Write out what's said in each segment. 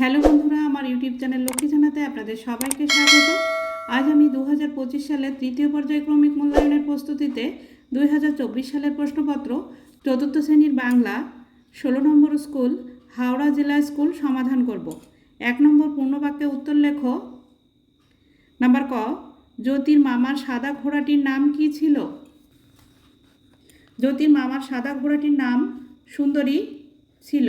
Hello বন্ধুরা, আমার YouTube channel Lakshmi জানাতে আপনাদের সবাইকে স্বাগত। আজ আমি দু হাজার পঁচিশ সালের তৃতীয় পর্যায়ক্রমিক মূল্যায়নের প্রস্তুতিতে দুই হাজার চব্বিশ সালের প্রশ্নপত্র, চতুর্থ শ্রেণির বাংলা, ষোলো নম্বর স্কুল, হাওড়া জেলা স্কুল সমাধান করব। এক নম্বর পূর্ণবাক্যে উত্তর লেখো। নাম্বার ক, জ্যোতির মামার সাদা ঘোড়াটির নাম কি ছিল? জ্যোতির মামার সাদা ঘোড়াটির নাম সুন্দরী ছিল।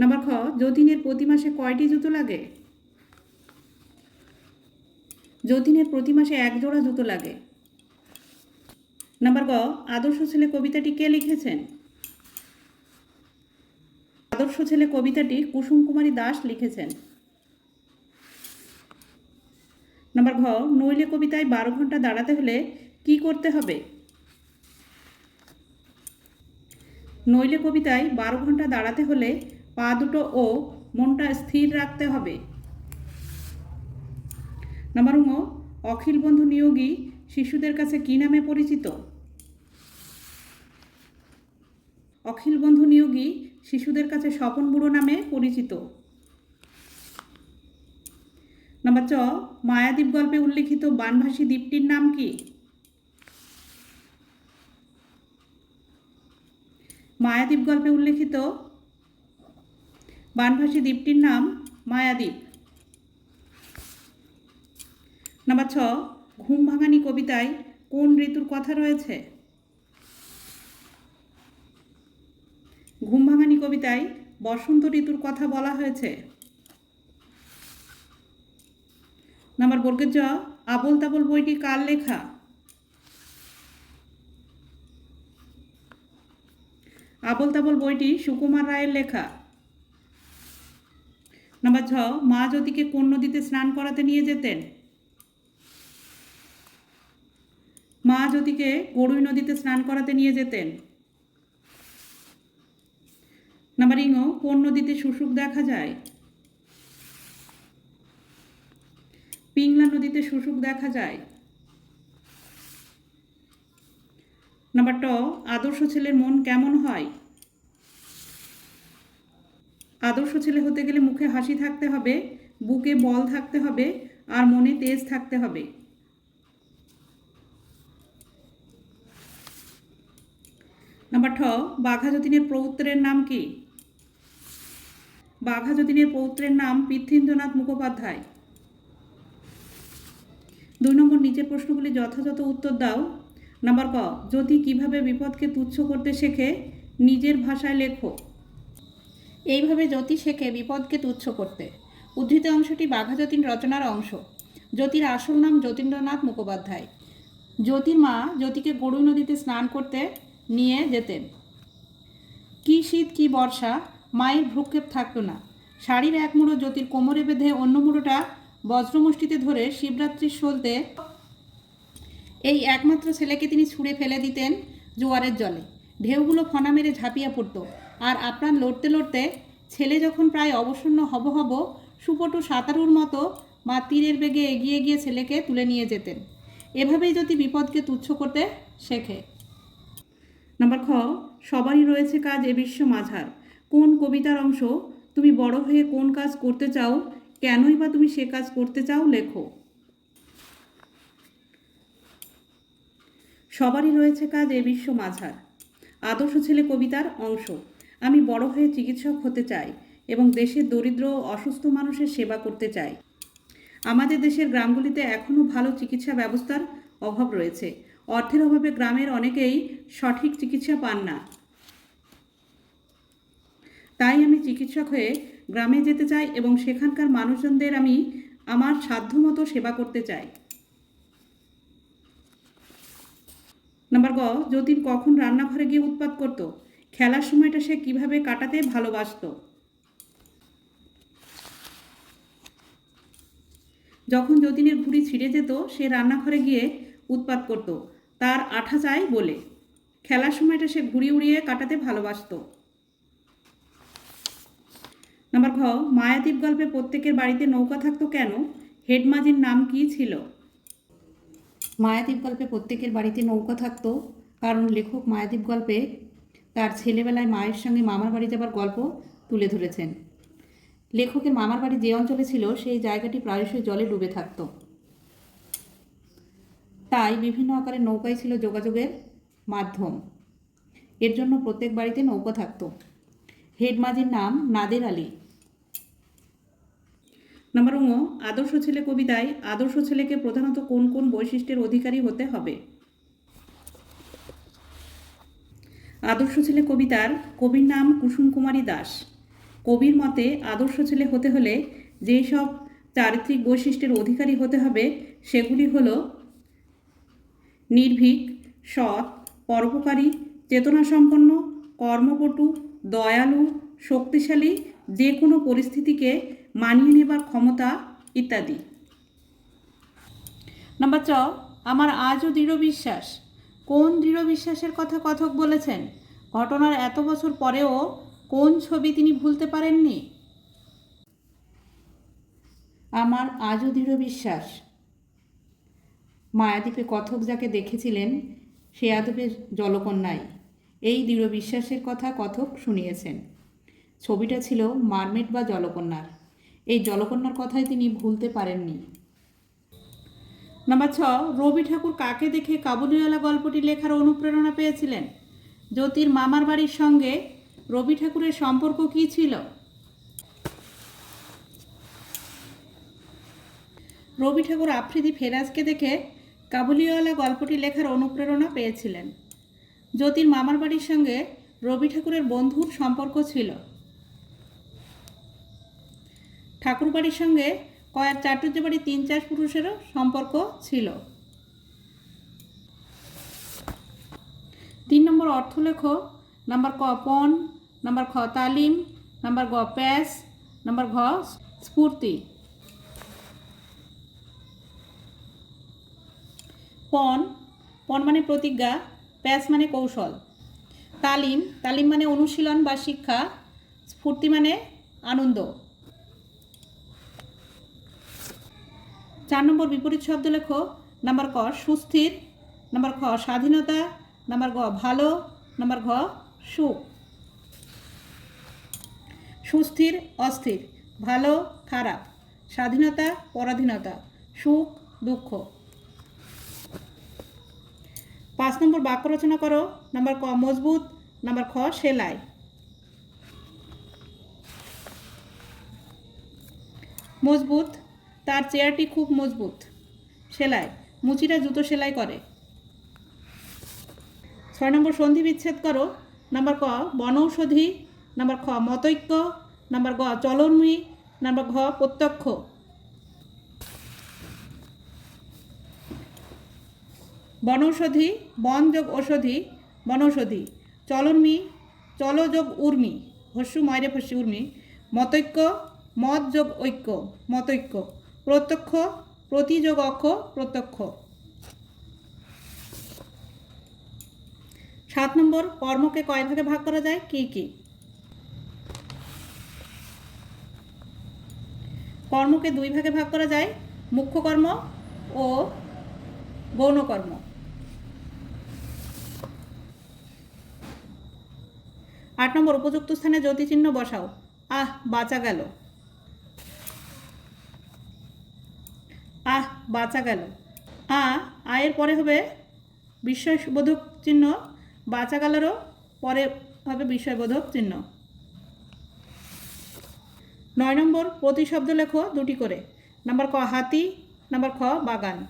নাম্বার খ, যতীনের প্রতি মাসে কয়টি জুতো লাগে? যতীনের প্রতি মাসে এক জোড়া জুতো লাগে। নাম্বার গ, আদর্শ ছেলে কবিতাটি কে লিখেছেন? আদর্শ ছেলে কবিতাটি কুসুম কুমারী দাস লিখেছেন। নাম্বার ঘ, নইলে কবিতায় বারো ঘণ্টা দাঁড়াতে হলে কি করতে হবে? নইলে কবিতায় বারো ঘণ্টা দাঁড়াতে হলে পা দুটো ও মনটা স্থির রাখতে হবে। নাম্বার উম, অখিল বন্ধু নিয়োগী শিশুদের কাছে কী নামে পরিচিত? অখিল বন্ধু নিয়োগী শিশুদের কাছে স্বপন বুড়ো নামে পরিচিত। নাম্বার চ মায়াদ্বীপ গল্পে উল্লিখিত বানভাসী দ্বীপটির নাম কি? মায়াদ্বীপ গল্পে উল্লিখিত বানভাসী দ্বীপটির নাম মায়াদ্বীপ। নাম্বার ছ, ঘুম ভাঙানি কবিতায় কোন ঋতুর কথা রয়েছে? ঘুম ভাঙানি কবিতায় বসন্ত ঋতুর কথা বলা হয়েছে। নাম্বার বর্গের জ, আবল তাবল বইটি কার লেখা? আবল তাবল বইটি সুকুমার রায়ের লেখা। নাম্বার ছ, মা জ্যোতিকে কোন নদীতে স্নান করাতে নিয়ে যেতেন? মা জ্যোতিকে গরুই নদীতে স্নান করাতে নিয়ে যেতেন। নাম্বার ইঙ কোন নদীতে শুশুক দেখা যায়? পিংলা নদীতে শুশুক দেখা যায়। নাম্বার ট, আদর্শ ছেলের মন কেমন হয়? আদর্শ ছেলে হতে গেলে মুখে হাসি থাকতে হবে, বুকে বল থাকতে হবে, আর মনে তেজ থাকতে হবে। নাম্বার ঠ বাঘা যতীনের পৌত্রের নাম কি? বাঘা যতীনের পৌত্রের নাম পৃথ্বীন্দ্রনাথ মুখোপাধ্যায়। দুই নম্বর নিচের প্রশ্নগুলি যথাযথ উত্তর দাও। নাম্বার ক যদি কীভাবে বিপদকে তুচ্ছ করতে শেখে? নিজের ভাষায় লেখো। এইভাবে জ্যোতি শেখে বিপদকে তুচ্ছ করতে। উদ্ধৃত অংশটি বাঘাযতীন রচনার অংশ। জ্যোতির আসল নাম যতীন্দ্রনাথ মুখোপাধ্যায়। জ্যোতির মা জ্যোতিকে গরুই নদীতে স্নান করতে নিয়ে যেতেন। কি শীত, কি বর্ষা, মায়ের ভ্রুক্ষেপ থাকতো না। শাড়ির এক মুড়ো জ্যোতির কোমরে বেঁধে অন্য মুড়োটা বজ্রমুষ্টিতে ধরে শিবরাত্রির সলতে এই একমাত্র ছেলেকে তিনি ছুঁড়ে ফেলে দিতেন জোয়ারের জলে। ঢেউগুলো ফনা মেরে ঝাঁপিয়ে পড়তো। আর আপনার লড়তে লড়তে ছেলে যখন প্রায় অবসন্ন হব হব, সুপটু সাঁতারুর মতো মা তীরের বেগে এগিয়ে গিয়ে ছেলেকে তুলে নিয়ে যেতেন। এভাবেই যদি বিপদকে তুচ্ছ করতে শেখে। নাম্বার খ, সবারই রয়েছে কাজ এ বিশ্ব মাঝার। কোন কবিতার অংশ তুমি বড় হয়ে কোন কাজ করতে চাও, কেনই বা তুমি সে কাজ করতে চাও, লেখো। সবারই রয়েছে কাজ এ বিশ্ব মাঝার। আদর্শ ছেলে কবিতার অংশ। আমি বড় হয়ে চিকিৎসক হতে চাই এবং দেশের দরিদ্র ও অসুস্থ মানুষের সেবা করতে চাই। আমাদের দেশের গ্রামগুলিতে এখনও ভালো চিকিৎসা ব্যবস্থার অভাব রয়েছে। অর্থের অভাবে গ্রামের অনেকেই সঠিক চিকিৎসা পান না। তাই আমি চিকিৎসক হয়ে গ্রামে যেতে চাই এবং সেখানকার মানুষজনদের আমি আমার সাধ্যমতো সেবা করতে চাই। নাম্বার গ, যতীন কখন রান্নাঘরে গিয়ে উৎপাত করত? খেলার সময়টা সে কীভাবে কাটাতে ভালোবাসতো। যখন যতীনের ঘুড়ি ছিঁড়ে যেত, সে রান্নাঘরে গিয়ে উৎপাত করত। তার আঠা চাই বলে। খেলার সময়টা সে ঘুড়ি উড়িয়ে কাটাতে ভালোবাসতো। নাম্বার ঘ মায়াদ্বীপ গল্পে প্রত্যেকের বাড়িতে নৌকা থাকতো কেন? হেডমাজির নাম কি ছিল? মায়াদ্বীপ গল্পে প্রত্যেকের বাড়িতে নৌকা থাকতো, কারণ লেখক মায়াদ্বীপ গল্পে তার ছেলেবেলায় মায়ের সঙ্গে মামার বাড়ি যাবার গল্প তুলে ধরেছেন। লেখকের মামার বাড়ি যে অঞ্চলে ছিল, সেই জায়গাটি প্রায়শই জলে ডুবে থাকত। তাই বিভিন্ন আকারের নৌকাই ছিল যোগাযোগের মাধ্যম। এর জন্য প্রত্যেক বাড়িতে নৌকা থাকতো। হেডমাজির নাম নাদের আলী। নাম্বার ও, আদর্শ ছেলে কবিতায়, আদর্শ ছেলেকে প্রধানত কোন কোন বৈশিষ্ট্যের অধিকারী হতে হবে? আদর্শ ছেলে কবিতার কবির নাম কুসুম কুমারী দাস। কবির মতে আদর্শ ছেলে হতে হলে যেই সব চারিত্রিক বৈশিষ্ট্যের অধিকারী হতে হবে, সেগুলি হল নির্ভীক, সৎ, পরোপকারী, চেতনাসম্পন্ন, কর্মপটু, দয়ালু, শক্তিশালী, যে কোনো পরিস্থিতিকে মানিয়ে নেবার ক্ষমতা ইত্যাদি। নাম্বার চ আমার আজও দৃঢ় বিশ্বাস। কোন দৃঢ় বিশ্বাসের কথা কথক বলেছেন? ঘটনার এত বছর পরেও কোন ছবি তিনি ভুলতে পারেননি? আমার আজও দৃঢ় বিশ্বাস। মায়াদ্বীপে কথক যাকে দেখেছিলেন, সে আদবের জলকন্যাই। এই দৃঢ় বিশ্বাসের কথা কথক শুনিয়েছেন। ছবিটা ছিল মারমেট বা জলকন্যার। এই জলকন্যার কথাই তিনি ভুলতে পারেননি। নাম্বার ছ, রবি ঠাকুর কাকে দেখে কাবুলিওয়ালা গল্পটি লেখার অনুপ্রেরণা পেয়েছিলেন? জ্যোতির মামার বাড়ির সঙ্গে রবি ঠাকুরের সম্পর্ক কী ছিল? রবি ঠাকুর আফ্রিদি ফেরাজকে দেখে কাবুলিওয়ালা গল্পটি লেখার অনুপ্রেরণা পেয়েছিলেন। জ্যোতির মামার বাড়ির সঙ্গে রবি ঠাকুরের বন্ধুর সম্পর্ক ছিল। ঠাকুর বাড়ির সঙ্গে কয়েক চাটুর্য বাড়ির তিন চার পুরুষেরও সম্পর্ক ছিল। তিন নম্বর অর্থ অর্থলেখ, নাম্বার ক পণ, নাম্বার খ তালিম, নাম্বার গ প্যাস নাম্বার ঘ স্ফূর্তি। পণ পণ মানে প্রতিজ্ঞা প্যাস মানে কৌশল। তালিম তালিম মানে অনুশীলন বা শিক্ষা, স্ফূর্তি মানে আনন্দ। চার নম্বর বিপরীত শব্দ লেখো। নাম্বার ক, সুস্থির। নাম্বার খ, স্বাধীনতা। নাম্বার গ, ভালো। নাম্বার ঘ, সুখ। সুস্থির, অস্থির। ভালো, খারাপ। স্বাধীনতা, পরাধীনতা। সুখ, দুঃখ। পাঁচ নম্বর বাক্য রচনা করো। নাম্বার ক, মজবুত। নাম্বার খ, সেলাই। মজবুত। তার চেয়ারটি খুব মজবুত। সেলাই, মুচিরা জুতো সেলাই করে। ছয় নম্বর সন্ধি বিচ্ছেদ করো। নাম্বার ক বনৌষধি নাম্বার খ, মতৈক্য। নাম্বার গ চলনমুই নাম্বার ঘ, প্রত্যক্ষ। বনৌষধি বন যোগ ঔষধি। বনৌষধি চলনমি চলযোগ উর্মি। হস্যু ময়রে ফস্যু উর্মি। মতৈক্য মত যোগ ঐক্য। মতৈক্য। প্রত্যক্ষ প্রতিযোগ অক্ষ প্রত্যক্ষ। সাত নম্বর, কর্মকে কয় ভাগে ভাগ করা যায়? কি কি? কর্মকে দুই ভাগে ভাগ করা যায়, মুখ্য কর্ম ও গৌণ কর্ম আট নম্বর, উপযুক্ত স্থানে জ্যোতিচিহ্ন বসাও। আহ, বাঁচা গেল আহ বাঁচা গেল। আ, আয়ের পরে হবে বিস্ময়বোধক চিহ্ন, বাঁচা গেলেরও পরে হবে বিস্ময়বোধক চিহ্ন। নয় নম্বর প্রতিশব্দ লেখো দুটি করে। নাম্বার ক, হাতি, নাম্বার খ, বাগান।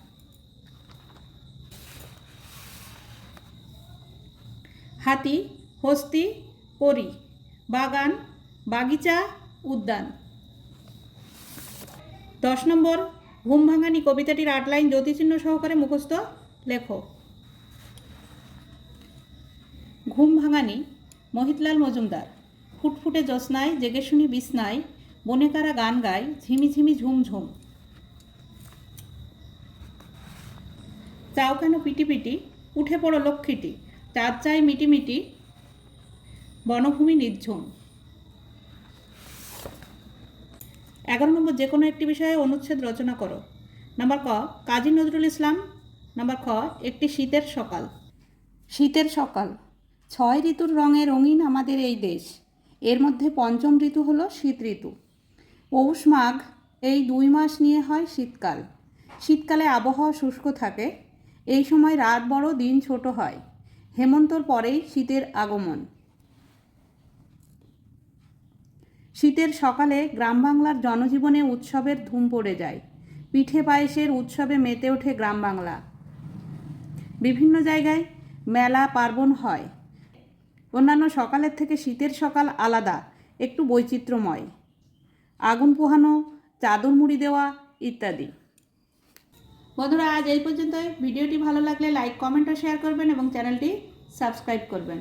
হাতি, হস্তি, পরি। বাগান, বাগিচা, উদ্যান। দশ নম্বর ঘুম ভাঙানি কবিতাটির আট লাইন জ্যোতিচিহ্ন সহকারে মুখস্থ, লেখো। ঘুম ভাঙানি, মহিতলাল মজুমদার। ফুটফুটে জ্যোৎস্নায় জেগে শুনি বনে কারা গান গায়, ঝিমি ঝিমি ঝুমঝুম চাও কেন পিটি পিটি? উঠে পড়ো লক্ষ্মীটি। চাঁদ চাই মিটিমিটি বনভূমি নির্ঝুম। এগারো নম্বর যে কোনো একটি বিষয়ে অনুচ্ছেদ রচনা করো। নাম্বার ক, কাজী নজরুল ইসলাম। নাম্বার খ, একটি শীতের সকাল। শীতের সকাল। ছয় ঋতুর রঙে রঙিন আমাদের এই দেশ। এর মধ্যে পঞ্চম ঋতু হলো শীত ঋতু। পৌষ মাঘ এই দুই মাস নিয়ে হয় শীতকাল। শীতকালে আবহাওয়া শুষ্ক থাকে। এই সময় রাত বড়, দিন ছোট হয়। হেমন্তর পরেই শীতের আগমন। শীতের সকালে গ্রাম বাংলার জনজীবনে উৎসবের ধুম পড়ে যায়। পিঠে পায়েসের উৎসবে মেতে ওঠে গ্রাম বাংলা বিভিন্ন জায়গায় মেলা পার্বণ হয়। অন্যান্য সকালের থেকে শীতের সকাল আলাদা, একটু বৈচিত্র্যময়। আগুন পোহানো, চাদর মুড়ি দেওয়া ইত্যাদি। বন্ধুরা, আজ এই পর্যন্তই। ভিডিওটি ভালো লাগলে লাইক, কমেন্ট ও শেয়ার করবেন এবং চ্যানেলটি সাবস্ক্রাইব করবেন।